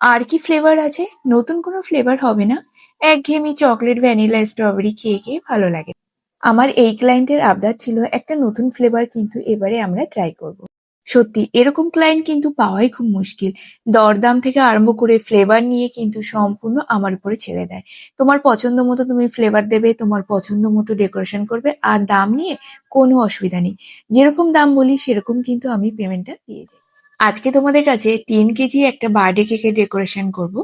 আর কি ফ্লেভার আছে? নতুন কোনো ফ্লেভার হবে না। একঘেয়েমি চকলেট ভ্যানিলা স্ট্রবেরি খেয়ে খেয়ে ভালো লাগে। আমার এই ক্লায়েন্টের আবদার ছিল একটা নতুন ফ্লেভার কিন্তু এবারে আমরা ট্রাই করব। সত্যি, এরকম ক্লায়েন্ট কিন্তু পাওয়াই খুব মুশকিল। দরদাম থেকে আরম্ভ করে ফ্লেভার নিয়ে কিন্তু সম্পূর্ণ আমার উপরে ছেড়ে দেয়। তোমার পছন্দ মতো তুমি ফ্লেভার দেবে, তোমার পছন্দ মতো ডেকোরেশন করবে, আর দাম নিয়ে কোনো অসুবিধা নেই। যেরকম দাম বলি, সেরকম কিন্তু আমি পেমেন্টটা পেয়ে যাই। আজকে তোমাদের কাছে তিন কেজি একটা বার্থডে কেকের ডেকোরেশন করব।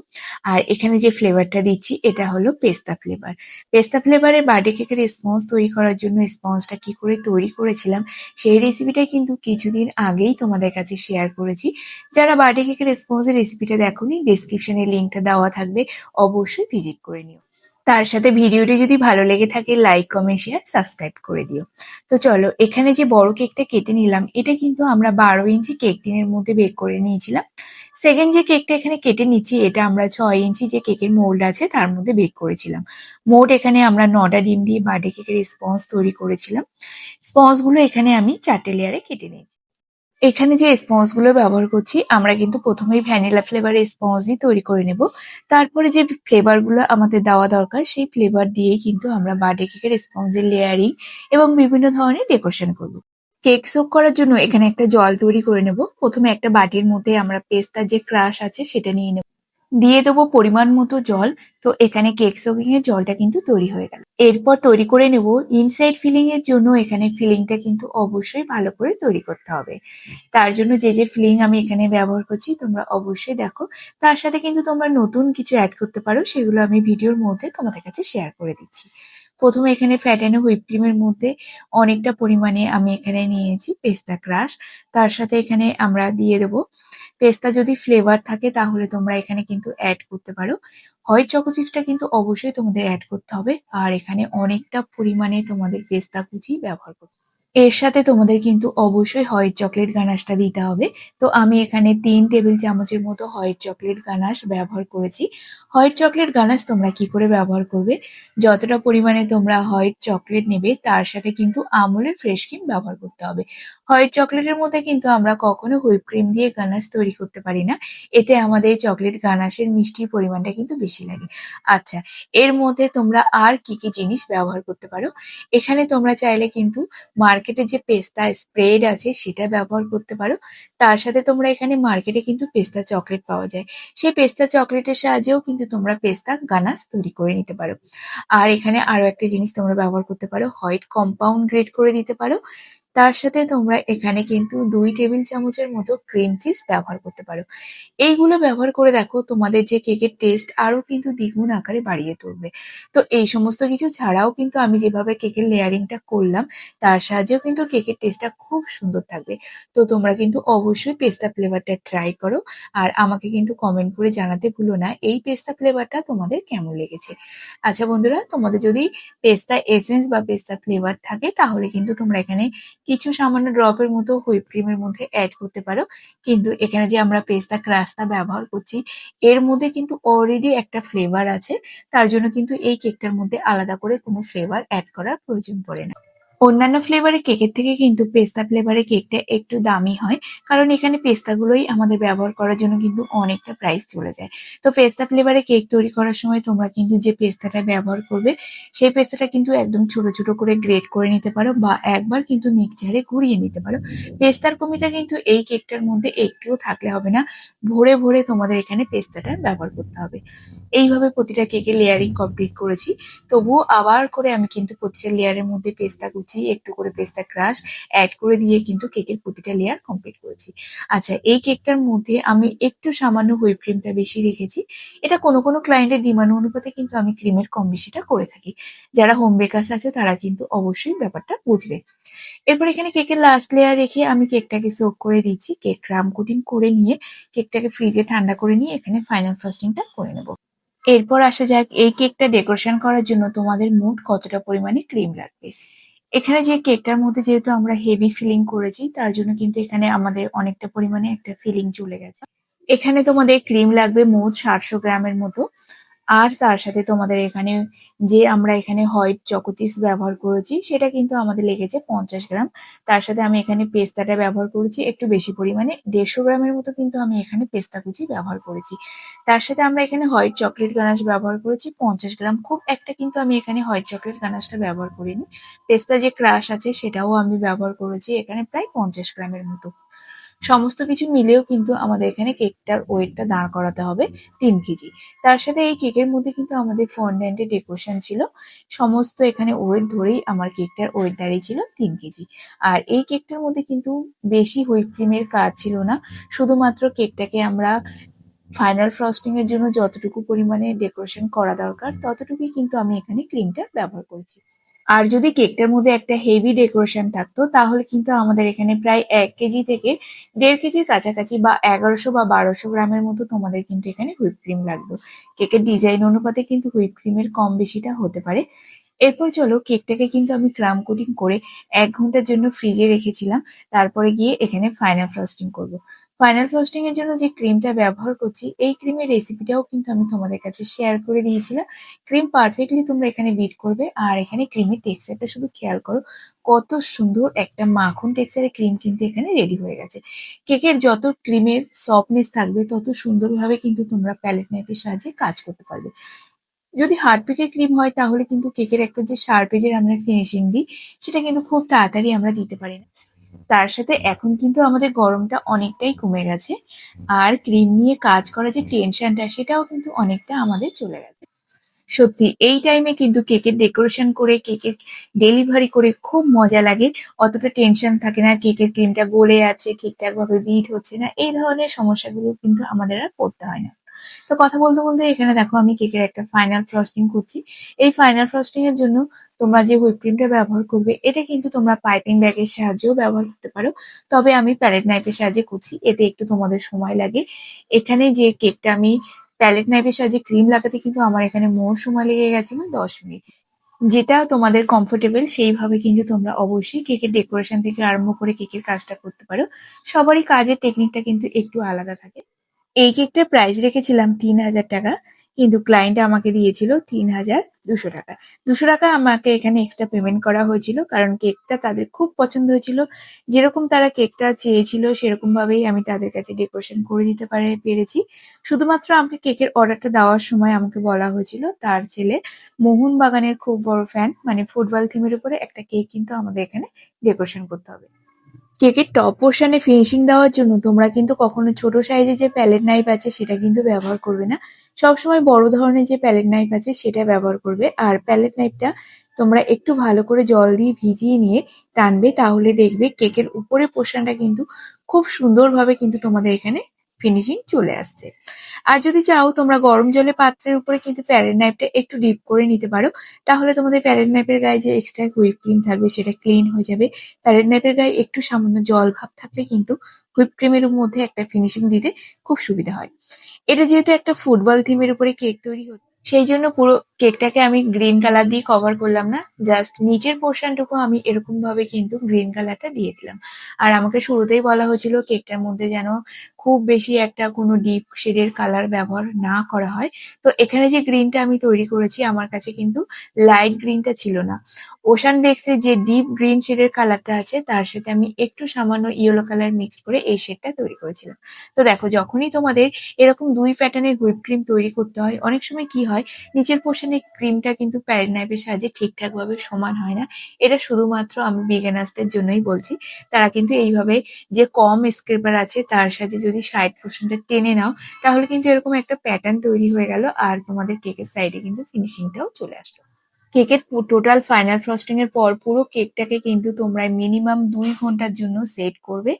আর এখানে যে ফ্লেভারটা দিচ্ছি, এটা হলো পেস্তা ফ্লেভার। পেস্তা ফ্লেভারের বার্থডে কেকের স্পঞ্জ তৈরি করার জন্য স্পঞ্জটা কি করে তৈরি করেছিলাম, সেই রেসিপিটা কিন্তু কিছুদিন আগেই তোমাদের কাছে শেয়ার করেছি। যারা বার্থডে কেকের স্পঞ্জের রেসিপিটা দেখোনি ডিসক্রিপশনে লিঙ্কটা দেওয়া থাকবে, অবশ্যই ভিজিট করে নিও। তার সাথে ভিডিওটি যদি ভালো লেগে থাকে লাইক কমেন্ট শেয়ার সাবস্ক্রাইব করে দিও। তো চলো, এখানে যে বড় কেকটা কেটে নিলাম, এটা কিন্তু আমরা বারো ইঞ্চি কেক টিনের মধ্যে বেক করে নিয়েছিলাম। সেকেন্ড যে কেকটা এখানে কেটে নিচ্ছি, এটা আমরা ছয় ইঞ্চি যে কেকের মোল্ড আছে, তার মধ্যে বেক করেছিলাম। মোট এখানে আমরা নটা ডিম দিয়ে বার্থডে কেকের স্পঞ্জ তৈরি করেছিলাম। স্পঞ্জগুলো এখানে আমি চারটে লেয়ারে কেটে নিয়েছি। এখানে যে স্পঞ্জগুলো ব্যবহার করছি, আমরা কিন্তু প্রথমেই ভ্যানিলা ফ্লেভারের স্পঞ্জই তৈরি করে নেব। তারপরে যে ফ্লেভারগুলো আমাদের দেওয়া দরকার, সেই ফ্লেভার দিয়েই কিন্তু আমরা বার্থডে কেকের স্পঞ্জের লেয়ারিং এবং বিভিন্ন ধরনের ডেকোরেশন করব। কেক সোক করার জন্য এখানে একটা জল তৈরি করে নেব। প্রথমে একটা বাটির মধ্যে আমরা পেস্তার যে ক্রাশ আছে, সেটা নিয়ে নেব। দিয়ে দেবো পরিমাণ মতো জল। তো এখানে কেক সোকিং এর জলটা কিন্তু তৈরি হয়ে গেল। এরপর তৈরি করে নেব ইনসাইড ফিলিং এর জন্য এখানে ফিলিংটা কিন্তু অবশ্যই ভালো করে তৈরি করতে হবে। তার জন্য যে যে ফিলিং আমি এখানে ব্যবহার করছি তোমরা অবশ্যই দেখো। তার সাথে কিন্তু তোমরা নতুন কিছু অ্যাড করতে পারো, সেগুলো আমি ভিডিওর মধ্যে তোমাদের কাছে শেয়ার করে দিচ্ছি। প্রথমে এখানে ফ্যাটানো হুইপ ক্রিমের মধ্যে অনেকটা পরিমাণে আমি এখানে নিয়েছি পেস্তা ক্রাশ। তার সাথে এখানে আমরা দিয়ে দেবো পেস্তা যদি ফ্লেভার থাকে তাহলে তোমরা এখানে কিন্তু অ্যাড করতে পারো। হোয়াইট চকো চিপসটা কিন্তু অবশ্যই তোমাদের অ্যাড করতে হবে। আর এখানে অনেকটা পরিমাণে তোমাদের পেস্তা কুচি ব্যবহার করতে এর সাথে তোমাদের কিন্তু অবশ্যই হোয়াইট চকলেট গানাশটা দিতে হবে। তো আমি এখানে তিন টেবিল চামচের মতো হোয়াইট চকলেট গানাশ ব্যবহার করেছি। হোয়াইট চকলেট গানাশ তোমরা কি করে ব্যবহার করবে? যতটা পরিমাণে তোমরা হোয়াইট চকলেট নেবে, তার সাথে কিন্তু আমুলের ফ্রেশ ক্রিম ব্যবহার করতে হবে। হোয়াইট চকলেটের মধ্যে কিন্তু আমরা কখনো হুইপ ক্রিম দিয়ে গানাশ তৈরি করতে পারি না। এতে আমাদের চকলেট গানাশের মিষ্টির পরিমাণটা কিন্তু বেশি লাগে। আচ্ছা এর মধ্যে তোমরা আর কি কি জিনিস ব্যবহার করতে পারো? এখানে তোমরা চাইলে কিন্তু মার্কেটে যে পেস্তা স্প্রেড আছে সেটা ব্যবহার করতে পারো। তার সাথে তোমরা এখানে মার্কেটে কিন্তু পেস্তা চকলেট পাওয়া যায়। সেই পেস্তা চকলেটের সাহায্যেও কিন্তু তোমরা পেস্তা গানাস তৈরি করে নিতে পারো। আর এখানে আরও একটা জিনিস তোমরা ব্যবহার করতে পারো হোয়াইট কম্পাউন্ড গ্রেড করে দিতে পারো। তার সাথে তোমরা এখানে কিন্তু দুই টেবিল চামচের মতো ক্রিম চিজ ব্যবহার করতে পারো। এইগুলো ব্যবহার করে দেখো তোমাদের যে কেকের টেস্ট আরও কিন্তু দ্বিগুণ আকারে বাড়িয়ে তুলবে। তো এই সমস্ত কিছু ছাড়াও কিন্তু আমি যেভাবে কেকের লেয়ারিংটা করলাম, তার সাহায্যেও কিন্তু কেকের টেস্টটা খুব সুন্দর থাকবে। তো তোমরা কিন্তু অবশ্যই পেস্তা ফ্লেভারটা ট্রাই করো আর আমাকে কিন্তু কমেন্ট করে জানাতে ভুলো না এই পেস্তা ফ্লেভারটা তোমাদের কেমন লেগেছে। আচ্ছা বন্ধুরা, তোমাদের যদি পেস্তা এসেন্স বা পেস্তা ফ্লেভার থাকে তাহলে কিন্তু তোমরা এখানে কিছু সামান্য ড্রপের মতো হুইপ ক্রিমের মধ্যে অ্যাড করতে পারো। কিন্তু এখানে যে আমরা পেস্তা ক্রাস্তা ব্যবহার করছি, এর মধ্যে কিন্তু অলরেডি একটা ফ্লেভার আছে। তার জন্য কিন্তু এই কেকটার মধ্যে আলাদা করে কোনো ফ্লেভার অ্যাড করার প্রয়োজন পড়ে না। অন্যান্য ফ্লেভারের কেকের থেকে কিন্তু পেস্তা ফ্লেভারের কেকটা একটু দামি হয়। কারণ এখানে পেস্তাগুলোই আমাদের ব্যবহার করার জন্য কিন্তু অনেকটা প্রাইস চলে যায়। তো পেস্তা ফ্লেভারে কেক তৈরি করার সময় তোমরা কিন্তু যে পেস্তাটা ব্যবহার করবে, সেই পেস্তাটা কিন্তু একদম ছোট ছোট করে গ্রেট করে নিতে পারো বা একবার কিন্তু মিক্সচারে ঘুরিয়ে নিতে পারো। পেস্তার কমিটা কিন্তু এই কেকটার মধ্যে একটুও থাকলে হবে না। ভরে ভরে তোমাদের এখানে পেস্তাটা ব্যবহার করতে হবে। এইভাবে প্রতিটা কেকে লেয়ারিং কমপ্লিট করেছি। তবুও আবার করে আমি কিন্তু প্রতিটা লেয়ারের মধ্যে পেস্তা কুচি একটু করে পেস্তা ক্রাশ অ্যাড করে দিয়ে কিন্তু কেকের প্রতিটা লেয়ার কমপ্লিট করেছি। আচ্ছা এই কেকটার মধ্যে আমি একটু সামান্য হুইপ ক্রিমটা বেশি রেখেছি। এটা কোনো কোনো ক্লায়েন্টের ডিমান্ড অনুপাতে কিন্তু আমি ক্রিমের কম বেশিটা করে থাকি। যারা হোম বেকার্স আছে তারা কিন্তু অবশ্যই ব্যাপারটা বুঝবে। এরপর এখানে কেকের লাস্ট লেয়ার রেখে আমি কেকটাকে সোক করে দিচ্ছি। কেক রাম কোটিং করে নিয়ে কেকটাকে ফ্রিজে ঠান্ডা করে নিয়ে এখানে ফাইনাল ফাস্টিংটা করে নেব। এরপর আসা যাক এই কেকটা ডেকোরেশন করার জন্য তোমাদের মোট কতটা পরিমাণে ক্রিম লাগবে। এখানে যে কেকটার মধ্যে যেহেতু আমরা হেভি ফিলিং করেছি, তার জন্য কিন্তু এখানে আমাদের অনেকটা পরিমাণে একটা ফিলিং চলে গেছে। এখানে তোমাদের ক্রিম লাগবে মোট সাতশো গ্রামের মতো। আর তার সাথে তোমাদের এখানে যে আমরা এখানে হোয়াইট চকো চিপস ব্যবহার করেছি, সেটা কিন্তু আমাদের লেগেছে পঞ্চাশ গ্রাম। তার সাথে আমি এখানে পেস্তাটা ব্যবহার করেছি একটু বেশি পরিমাণে। দেড়শো গ্রামের মতো কিন্তু আমি এখানে পেস্তা কুচি ব্যবহার করেছি। তার সাথে আমরা এখানে হোয়াইট চকলেট গানাশ ব্যবহার করেছি পঞ্চাশ গ্রাম। খুব একটা কিন্তু আমি এখানে হোয়াইট চকলেট গানাশটা ব্যবহার করিনি। পেস্তা যে ক্রাশ আছে, সেটাও আমি ব্যবহার করেছি এখানে প্রায় পঞ্চাশ গ্রামের মতো। সমস্ত কিছু মিলেও কিন্তু আমাদের এখানে কেকটার ওয়েটটা দাঁড় করাতে হবে তিন কেজি। তার সাথে এই কেকের মধ্যে কিন্তু আমাদের ফন্ডেন্টের ডেকোরেশন ছিল। সমস্ত এখানে ওয়েট ধরেই আমার কেকটার ওয়েট দাঁড়িয়েছিল তিন কেজি। আর এই কেকটার মধ্যে কিন্তু বেশি হুইপ ক্রিমের কাজ ছিল না। শুধুমাত্র কেকটাকে আমরা ফাইনাল ফ্রস্টিং এর জন্য যতটুকু পরিমাণে ডেকোরেশন করা দরকার, ততটুকুই কিন্তু আমি এখানে ক্রিমটা ব্যবহার করেছি। আর যদি কেকটার মধ্যে একটা হেভি ডেকোরেশন থাকতো, তাহলে কিন্তু আমাদের এখানে প্রায় এক কেজি থেকে দেড় কেজির কাছাকাছি বা এগারোশো বা বারোশো গ্রামের মতো তোমাদের কিন্তু এখানে হুইপ ক্রিম লাগতো। কেকের ডিজাইন অনুপাতে কিন্তু হুইপ ক্রিমের কম বেশিটা হতে পারে। এরপর চলো, কেকটাকে কিন্তু আমি ক্রাম কোটিং করে এক ঘণ্টার জন্য ফ্রিজে রেখেছিলাম। তারপরে গিয়ে এখানে ফাইনাল ফ্রস্টিং করব। ফাইনাল ফ্রস্টিং এর জন্য যে ক্রিমটা ব্যবহার করছি, এই ক্রিমের রেসিপিটাও কিন্তু আমি তোমাদের কাছে শেয়ার করে দিয়েছিলাম ক্রিম পারফেক্টলি তোমরা এখানে বিট করবে, আর এখানে ক্রিমের টেক্সচারটা শুধু খেয়াল করো, কত সুন্দর একটা মাখন টেক্সচারের ক্রিম কিন্তু এখানে রেডি হয়ে গেছে। কেকের যত ক্রিমের সফটনেস থাকবে, তত সুন্দরভাবে কিন্তু তোমরা প্যালেট নাইফের সাহায্যে কাজ করতে পারবে। যদি হার্ড হার্ডপিকের ক্রিম হয়, তাহলে কিন্তু কেকের একটা যে শার্পেজের আমরা ফিনিশিং দিই, সেটা কিন্তু খুব তাড়াতাড়ি আমরা দিতে পারি না। তার সাথে এখন কিন্তু আমাদের গরমটা অনেকটাই কমে গেছে। আর ক্রিম নিয়ে কাজ করা যে টেনশনটা, সেটাও কিন্তু অনেকটা আমাদের চলে গেছে। সত্যি, এই টাইমে কিন্তু কেকের ডেকোরেশন করে, কেকের ডেলিভারি করে খুব মজা লাগে। অতটা টেনশন থাকে না, কেকের ক্রিমটা গলে আছে ঠিকঠাকভাবে বিট হচ্ছে না। এই ধরনের সমস্যাগুলো কিন্তু আমাদের আর পড়তে হয় না। তো কথা বলতে বলতে এখানে দেখো আমি কেকের একটা ফাইনাল ফ্রস্টিং করছি। এই ফাইনাল ফ্রস্টিং এর জন্য তোমরা যে হুইপ ক্রিমটা ব্যবহার করবে, এটা কিন্তু তোমরা পাইপিং ব্যাগের সাহায্যেও ব্যবহার করতে পারো। তবে আমি প্যালেট নাইফের সাহায্যে করছি, এতে একটু তোমাদের সময় লাগে। এখানে যে কেকটা আমি প্যালেট নাইফের সাহায্যে ক্রিম লাগাতে কিন্তু আমার এখানে মোর সময় লেগে গেছিল দশ মিনিট। যেটা তোমাদের কমফোর্টেবল সেইভাবে কিন্তু তোমরা অবশ্যই কেকের ডেকোরেশন থেকে আরম্ভ করে কেকের কাজটা করতে পারো। সবারই কাজের টেকনিকটা কিন্তু একটু আলাদা থাকে। এই কেকটার প্রাইস রেখেছিলাম তিন হাজার টাকা, কিন্তু ক্লায়েন্ট আমাকে দিয়েছিল তিন হাজার দুশো টাকা। দুশো টাকা আমাকে এখানে এক্সট্রা পেমেন্ট করা হয়েছিল, কারণ কেকটা তাদের খুব পছন্দ হয়েছিল। যেরকম তারা কেকটা চেয়েছিল সেরকম ভাবেই আমি তাদের কাছে ডেকোরেশন করে দিতে পারে, পেরেছি। শুধুমাত্র আমাকে কেকের অর্ডারটা দেওয়ার সময় আমাকে বলা হয়েছিল, তার ছেলে মোহনবাগানের খুব বড় ফ্যান মানে ফুটবল থিমের উপরে একটা কেক কিন্তু আমাদের এখানে ডেকোরেশন করতে হবে। কেকের টপ পোর্শনে ফিনিশিং দেওয়ার জন্য তোমরা কিন্তু কখনো ছোট সাইজে যে প্যালেট নাইফ আছে সেটা কিন্তু ব্যবহার করবে না। সবসময় বড় ধরনের যে প্যালেট নাইফ আছে সেটা ব্যবহার করবে। আর প্যালেট নাইফটা তোমরা একটু ভালো করে জল দিয়ে ভিজিয়ে নিয়ে টানবে, তাহলে দেখবে কেকের উপরে পোর্শনটা কিন্তু খুব সুন্দরভাবে কিন্তু তোমাদের এখানে ফিনিশিং চলে আসছে। আর যদি চাও তোমরা গরম জলে পাত্রের উপরে কিন্তু প্যারেট নাইফটা একটু ডিপ করে নিতে পারো। তাহলে তোমাদের প্যারেড নাইফের গায়ে যে এক্সট্রা হুইপ ক্রিম থাকবে সেটা ক্লিন হয়ে যাবে। প্যারেট নাইফের গায়ে একটু সামান্য জল ভাব থাকলে কিন্তু হুইপ ক্রিমের মধ্যে একটা ফিনিশিং দিতে খুব সুবিধা হয়। এটা যেহেতু একটা ফুটবল থিমের উপরে কেক তৈরি হচ্ছে সেই জন্য পুরো কেকটাকে আমি গ্রিন কালার দিয়ে কভার করলাম না জাস্ট নিচের পোর্শনটুকু আমি এরকম ভাবে কিন্তু গ্রিন কালারটা দিয়ে দিলাম। আর আমাকে শুরুতেই বলা হয়েছিল কেকটার মধ্যে যেন খুব বেশি একটা কোনো ডিপ শেডের কালার ব্যবহার না করা হয়। তো এখানে যে গ্রিনটা আমি তৈরি করেছি, আমার কাছে কিন্তু লাইট গ্রিনটা ছিল না। ওশান দেখছে যে ডিপ গ্রিন শেডের কালারটা আছে, তার সাথে আমি একটু সামান্য ইয়েলো কালার মিক্স করে এই শেডটা তৈরি করেছিলাম। তো দেখো, যখনই তোমাদের এরকম দুই প্যাটার্নের হুইপ ক্রিম তৈরি করতে হয়, অনেক সময় কি হয় নিচের পোর্শনে ক্রিমটা কিন্তু নাইফের সাহায্যে ঠিকঠাকভাবে সমান হয় না। এটা শুধুমাত্র আমি বিজ্ঞানার্সদের জন্যই বলছি। তারা কিন্তু এইভাবে যে কম স্ক্রেপার আছে, তার সাথে যদি সাইড পোর্শনটা টেনে নাও, তাহলে কিন্তু এরকম একটা প্যাটার্ন তৈরি হয়ে গেল আর তোমাদের কেকের সাইডে কিন্তু ফিনিশিংটাও চলে আসলো। কেকের টোটাল ফাইনাল ফ্রস্টিং এর পর পুরো কেকটাকে কিন্তু তোমরা মিনিমাম দুই ঘণ্টার জন্য সেট করবে।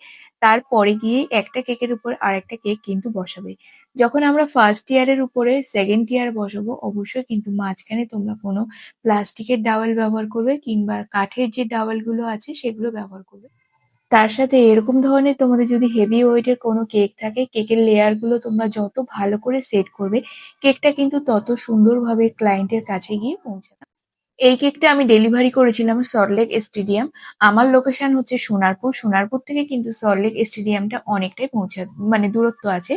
তারপরে গিয়ে একটা কেকের উপর আরেকটা কেক কিন্তু বসাবে। যখন আমরা ফার্স্ট ইয়ারের উপরে সেকেন্ড ইয়ার বসাবো, অবশ্যই কিন্তু মাঝখানে তোমরা কোনো প্লাস্টিকের ডাওয়েল ব্যবহার করবে কিংবা কাঠের যে ডাওয়েলগুলো আছে সেগুলো ব্যবহার করবে। তার সাথে এরকম ধরনের তোমাদের যদি হেভি ওয়েটের কোনো কেক থাকে, কেকের লেয়ারগুলো তোমরা যত ভালো করে সেট করবে, কেকটা কিন্তু তত সুন্দরভাবে ক্লায়েন্টের কাছে গিয়ে পৌঁছাবে। এই কেকটা আমি ডেলিভারি করেছিলাম সল্টলেক স্টেডিয়াম। আমার লোকেশন হচ্ছে সোনারপুর। সোনারপুর থেকে কিন্তু সল্টলেক স্টেডিয়ামটা অনেকটাই পৌঁছা মানে দূরত্ব আছে।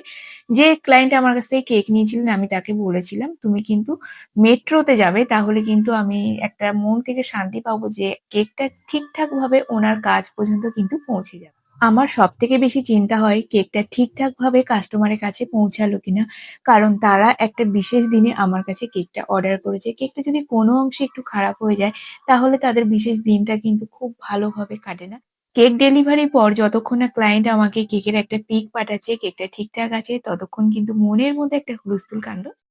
যে ক্লায়েন্ট আমার কাছ থেকে কেক নিয়েছিলেন আমি তাকে বলেছিলাম, "তুমি কিন্তু মেট্রোতে যাবে তাহলে কিন্তু আমি একটা মন থেকে শান্তি পাবো যে কেকটা ঠিকঠাকভাবে ওনার কাজ পর্যন্ত কিন্তু পৌঁছে যাবে।" আমার সব থেকে বেশি চিন্তা হয় কেকটা ঠিকঠাকভাবে কাস্টমারের কাছে পৌঁছালো কিনা। কারণ তারা একটা বিশেষ দিনে আমার কাছে কেকটা অর্ডার করেছে। কেকটা যদি কোনো অংশে একটু খারাপ হয়ে যায়, তাহলে তাদের বিশেষ দিনটা কিন্তু খুব ভালোভাবে কাটে না। কেক ডেলিভারির পর যতক্ষণ না ক্লায়েন্ট আমাকে কেকের একটা পিক পাঠাচ্ছে, কেকটা ঠিকঠাক আছে, ততক্ষণ কিন্তু মনের মধ্যে একটা হুলস্থুল কাণ্ড